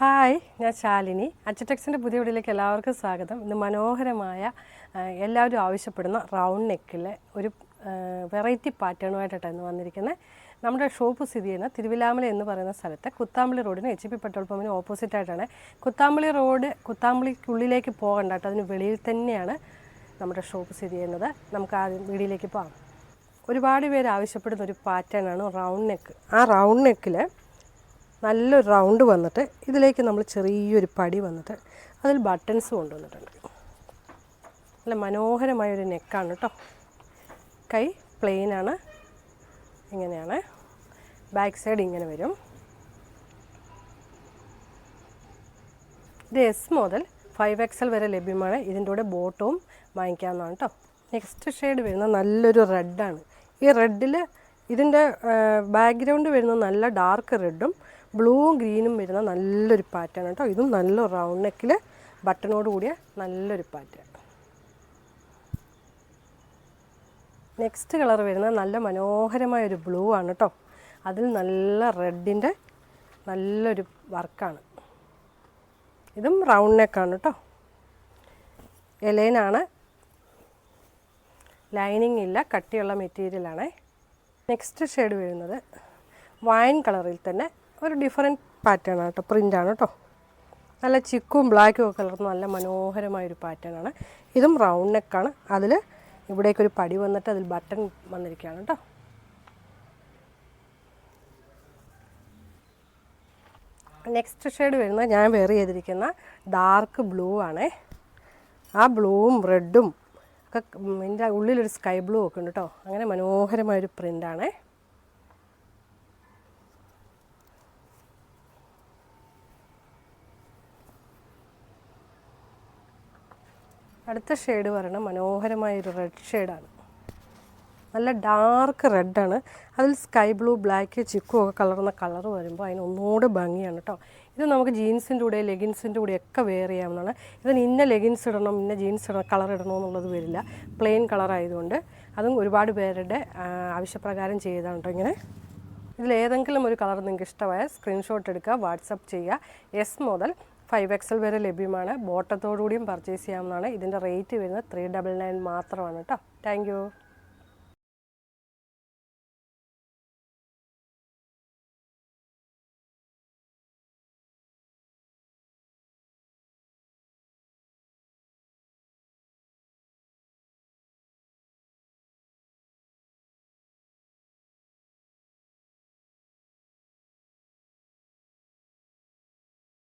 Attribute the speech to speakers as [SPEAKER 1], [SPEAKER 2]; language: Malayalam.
[SPEAKER 1] ഹായ് ഞാൻ ശാലിനി. അച്ചടെക്സിന്റെ പുതിയ വീഡിയോയിലേക്ക് എല്ലാവർക്കും സ്വാഗതം. ഇന്ന് മനോഹരമായ എല്ലാവരും ആവശ്യപ്പെടുന്ന റൗണ്ട് നെക്കിലെ ഒരു വെറൈറ്റി പാറ്റേണുമായിട്ടാണ് ഇന്ന് വന്നിരിക്കുന്നത് നമ്മുടെ ഷോപ്പ് സ്ഥിതി ചെയ്യുന്ന തിരുവിലാമല എന്ന് പറയുന്ന സ്ഥലത്ത് കുത്താമ്പളി റോഡിന് എച്ച് പി പെട്രോൾ പമ്പിന് ഓപ്പോസിറ്റ് ആയിട്ടാണ്. കുത്താമ്പളി റോഡ് കുത്താമ്പളിക്കുള്ളിലേക്ക് പോകണ്ട കേട്ടോ. അതിന് വെളിയിൽ തന്നെയാണ് നമ്മുടെ ഷോപ്പ് സ്ഥിതി ചെയ്യുന്നത്. നമുക്ക് ആദ്യം വീടിലേക്ക് പോകാം. ഒരുപാട് പേര് ആവശ്യപ്പെടുന്ന ഒരു പാറ്റേണാണ് റൗണ്ട് നെക്ക്. ആ റൗണ്ട് നെക്കിൽ നല്ലൊരു റൗണ്ട് വന്നിട്ട് ഇതിലേക്ക് നമ്മൾ ചെറിയൊരു പടി വന്നിട്ട് അതിൽ ബട്ടൺസ് കൊണ്ടുവന്നിട്ടുണ്ട്. നല്ല മനോഹരമായ ഒരു നെക്കാണ് കേട്ടോ. കൈ പ്ലെയിൻ ആണ്. ഇങ്ങനെയാണ്. ബാക്ക് സൈഡ് ഇങ്ങനെ വരും. ഇത് എസ് മുതൽ ഫൈവ് എക്സൽ വരെ ലഭ്യമാണ്. ഇതിന്റെ കൂടെ ബോട്ടവും വാങ്ങിക്കാവുന്നതാണ് കേട്ടോ. നെക്സ്റ്റ് ഷെയ്ഡ് വരുന്ന നല്ലൊരു റെഡാണ് ഈ റെഡിൽ ഇതിന്റെ ബാക്ക്ഗ്രൗണ്ട് വരുന്ന നല്ല ഡാർക്ക് റെഡും ബ്ലൂവും ഗ്രീനും വരുന്ന നല്ലൊരു പാറ്റേൺ കേട്ടോ. ഇതും നല്ല റൗണ്ട് നെക്കിൽ ബട്ടണോട് കൂടിയ നല്ലൊരു പാറ്റേൺ നെക്സ്റ്റ് കളർ വരുന്ന നല്ല മനോഹരമായ ഒരു ബ്ലൂ ആണ് കേട്ടോ. അതിൽ നല്ല റെഡിന്റെ നല്ലൊരു വർക്കാണ് ഇതും റൗണ്ട് നെക്കാണ് കേട്ടോ. എലൈനാണ് ലൈനിങ് ഇല്ല കട്ടിയുള്ള മെറ്റീരിയലാണ് നെക്സ്റ്റ് ഷെയ്ഡ് വരുന്നത് വൈൻ കളറിൽ തന്നെ ഒരു ഡിഫറെന്റ് പാറ്റേൺ ആണ് കേട്ടോ പ്രിന്റാണ് കേട്ടോ നല്ല ചിക്കും ബ്ലാക്കും ഒക്കെ കലർന്ന നല്ല മനോഹരമായൊരു പാറ്റേൺ ആണ്. ഇതും റൗണ്ട് നെക്കാണ് അതിൽ ഇവിടേക്കൊരു പടി വന്നിട്ട് അതിൽ ബട്ടൺ വന്നിരിക്കുകയാണ് കേട്ടോ നെക്സ്റ്റ് ഷെയ്ഡ് വരുന്നത് ഞാൻ വെയർ ചെയ്തിരിക്കുന്ന ഡാർക്ക് ബ്ലൂ ആണേ. ആ ബ്ലൂവും റെഡും ഒക്കെ ഇതിന്റെ ഉള്ളിലൊരു സ്കൈ ബ്ലൂ ഒക്കെ ഉണ്ട് കേട്ടോ അങ്ങനെ മനോഹരമായൊരു പ്രിന്റാണേ അടുത്ത ഷെയ്ഡ് പറയണം മനോഹരമായ ഒരു റെഡ് ഷെയ്ഡാണ് നല്ല ഡാർക്ക് റെഡാണ് അതിൽ സ്കൈ ബ്ലൂ ബ്ലാക്ക് ചിക്കും ഒക്കെ കളർന്ന കളർ വരുമ്പോൾ അതിന് ഒന്നുകൂടെ ഭംഗിയാണ് കേട്ടോ ഇത് നമുക്ക് ജീൻസിന്റെ കൂടെ ലെഗിൻസിന്റെ കൂടെ ഒക്കെ വെയർ ചെയ്യാവുന്നതാണ്. ഇതിന് ഇന്ന ലെഗിൻസ് ഇടണം ഇന്ന ജീൻസ് ഇടണം കളർ ഇടണം എന്നുള്ളത് വരില്ല. പ്ലെയിൻ കളർ ആയതുകൊണ്ട് അതും ഒരുപാട് പേരുടെ ആവശ്യപ്രകാരം ചെയ്തതാണ് കേട്ടോ ഇങ്ങനെ. ഇതിൽ ഏതെങ്കിലും ഒരു കളർ നിങ്ങൾക്ക് ഇഷ്ടമായ സ്ക്രീൻഷോട്ട് എടുക്കുക വാട്സപ്പ് ചെയ്യുക. എസ് മുതൽ ഫൈവ് എക്സൽ വരെ ലഭ്യമാണ്. ബോട്ടത്തോടുകൂടിയും പർച്ചേസ് ചെയ്യാവുന്നതാണ്. ഇതിന്റെ റേറ്റ് വരുന്നത് ത്രീ ഡബിൾ നയൻ മാത്രമാണ് കേട്ടോ. താങ്ക്